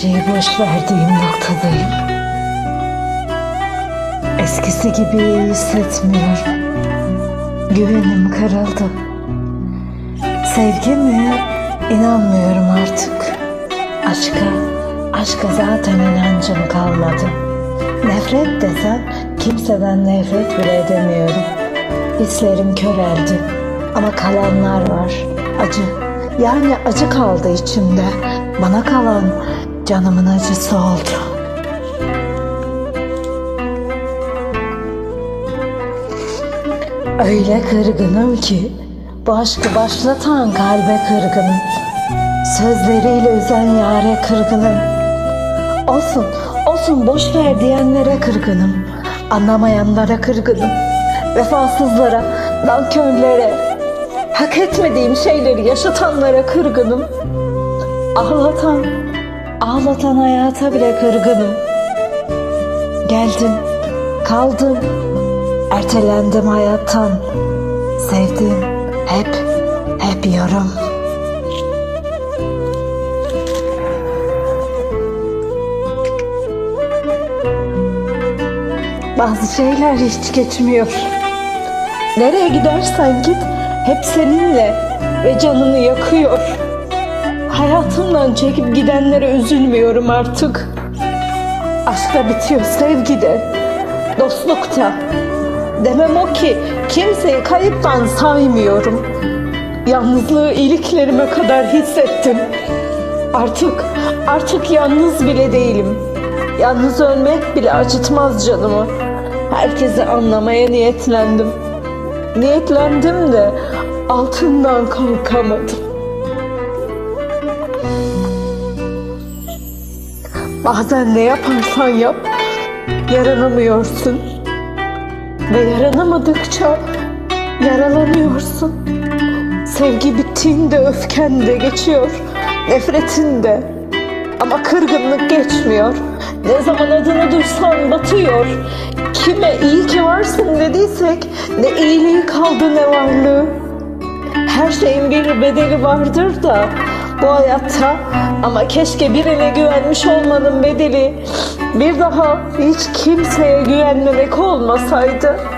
şeyi boş verdiğim noktadayım. Eskisi gibi iyi hissetmiyorum. Güvenim kırıldı. Sevgi mi? İnanmıyorum artık. Aşka, aşka zaten inancım kalmadı. Nefret desem kimseden nefret bile edemiyorum. Hislerim köreldi ama kalanlar var. Acı, yani acı kaldı içimde. Bana kalan canımın acısı oldu. Öyle kırgınım ki bu aşkı başlatan kalbe kırgınım. Sözleriyle üzen yare kırgınım. Olsun, olsun boş ver diyenlere kırgınım. Anlamayanlara kırgınım. Vefasızlara, nankörlere, hak etmediğim şeyleri yaşatanlara kırgınım. Ağlatan, ağlatan hayata bile kırgınım. Geldim, kaldım, ertelendim hayattan. Sevdim, hep, hep yarım. Bazı şeyler hiç geçmiyor. Nereye gidersen git hep seninle ve canını yakıyor. Hayatımdan çekip gidenlere üzülmüyorum artık. Aşkta bitiyor sevgide, dostlukta. Demem o ki kimseyi kayıptan saymıyorum. Yalnızlığı iliklerime kadar hissettim. Artık, artık yalnız bile değilim. Yalnız ölmek bile acıtmaz canımı. Herkesi anlamaya niyetlendim. Niyetlendim de altından kalkamadım. Bazen ne yaparsan yap, yaranamıyorsun. Ve yaranamadıkça yaralanıyorsun. Sevgi bittiğinde öfken de geçiyor, nefretin de. Ama kırgınlık geçmiyor. Ne zaman adını duysan batıyor. Kime iyi ki varsın dediysek ne iyiliği kaldı ne varlığı. Her şeyin bir bedeli vardır da bu hayatta ama keşke birine güvenmiş olmanın bedeli bir daha hiç kimseye güvenmemek olmasaydı.